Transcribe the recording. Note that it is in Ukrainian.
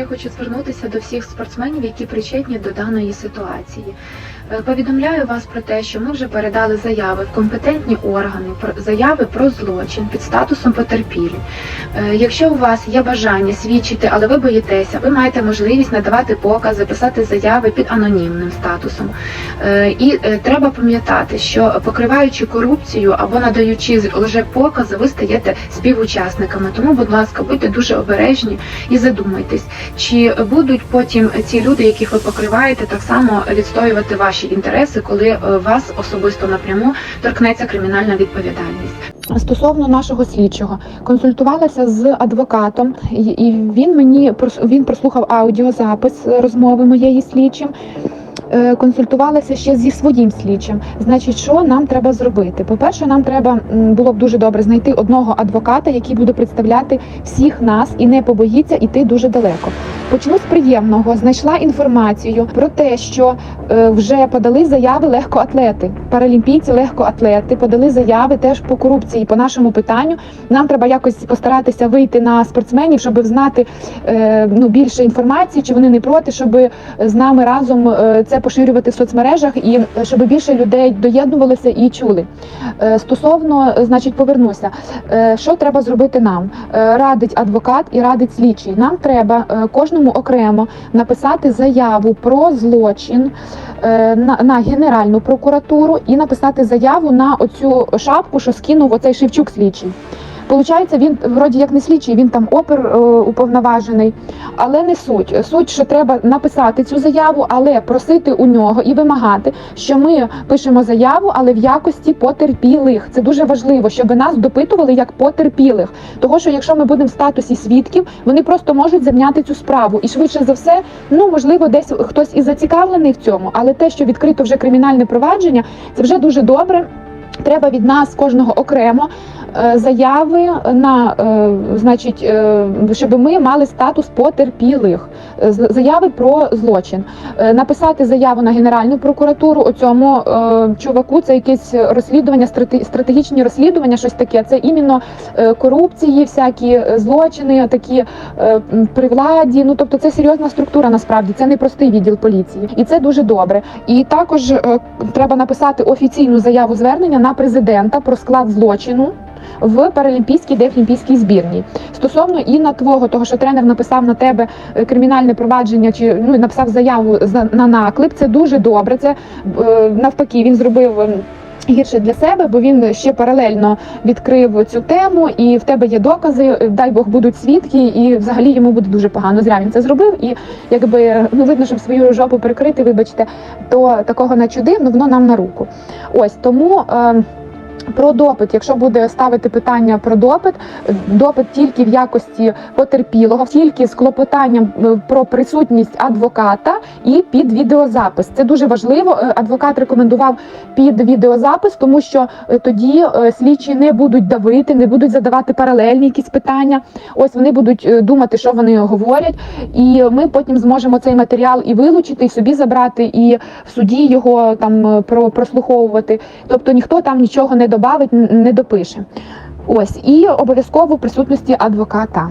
Я хочу звернутися до всіх спортсменів, які причетні до даної ситуації. Е, Повідомляю вас про те, що ми вже передали заяви в компетентні органи, заяви про злочин під статусом потерпілі. Е, Якщо у вас є бажання свідчити, але ви боїтеся, ви маєте можливість надавати покази, писати заяви під анонімним статусом. Е, І треба пам'ятати, що покриваючи корупцію або надаючи лжепокази, ви стаєте співучасниками. Тому, будь ласка, будьте дуже обережні і задумайтесь, чи будуть потім ці люди, яких ви покриваєте, так само відстоювати ваші інтереси, коли е, вас особисто напряму торкнеться кримінальна відповідальність. Стосовно нашого слідчого консультувалася з адвокатом, і- він мені він прослухав аудіозапис розмови моєї слідчим. Е, Консультувалася ще зі своїм слідчим. Значить, що нам треба зробити? По-перше, нам треба було б дуже добре знайти одного адвоката, який буде представляти всіх нас і не побоїться іти дуже далеко. Почну з приємного. Знайшла інформацію про те, що е, вже подали заяви легкоатлети, паралімпійці, легкоатлети подали заяви теж по корупції. По нашому питанню нам треба якось постаратися вийти на спортсменів, щоб знати е, ну більше інформації, чи вони не проти, щоб з нами разом е, це поширювати в соцмережах і щоб більше людей доєднувалися і чули. Стосовно, значить, повернуся. Що треба зробити нам? Радить адвокат і радить слідчий. Нам треба е, кожному окремо написати заяву про злочин е, на, на Генеральну прокуратуру і написати заяву на оцю шапку, що скинув оцей Шевчук слідчий. Получається, він вроді як не слідчий, він там опер е, уповноважений, але не суть. Суть, що треба написати цю заяву, але просити у нього і вимагати, що ми пишемо заяву, але в якості потерпілих. Це дуже важливо, щоб нас допитували як потерпілих. Того, що якщо ми будемо в статусі свідків, вони просто можуть замняти цю справу. І швидше за все, ну можливо, десь хтось і зацікавлений в цьому, але те, що відкрито вже кримінальне провадження, це вже дуже добре. Треба від нас кожного окремо заяви на е, значить, е, щоб ми мали статус потерпілих, Е, заяви про злочин. Е, Написати заяву на Генеральну прокуратуру у цьому е, чуваку. Це якесь розслідування, страте- стратегічні розслідування, щось таке. Це іменно е, корупції, всякі е, злочини, такі е, при владі. Ну тобто, це серйозна структура. Насправді це не простий відділ поліції, і це дуже добре. І також е, треба написати офіційну заяву звернення на президента про склад злочину. В паралімпійській дефлімпійській збірній стосовно і на твого, того що тренер написав на тебе е, кримінальне провадження, чи ну написав заяву за на наклеп. Це дуже добре. Це е, навпаки, він зробив. ем, Гірше для себе, бо він ще паралельно відкрив цю тему, і в тебе є докази. е, Дай Бог будуть свідки, і взагалі йому буде дуже погано. Зря він це зробив. І якби ну видно, щоб свою жопу прикрити, вибачте, то такого начудив, ну воно нам на руку. Ось тому. Е, про допит, якщо буде ставити питання про допит, допит тільки в якості потерпілого, тільки з клопотанням е, про присутність адвоката і під відеозапис. Це дуже важливо. Е, Адвокат рекомендував під відеозапис, тому що е, тоді слідчі не будуть давити, не будуть задавати паралельні якісь питання. Ось вони будуть думати, що вони говорять, і ми потім зможемо цей матеріал і вилучити, і собі забрати, і в суді його там прослуховувати. Тобто ніхто там нічого не добавить, н- не допише. Ось і обов'язково в присутності адвоката.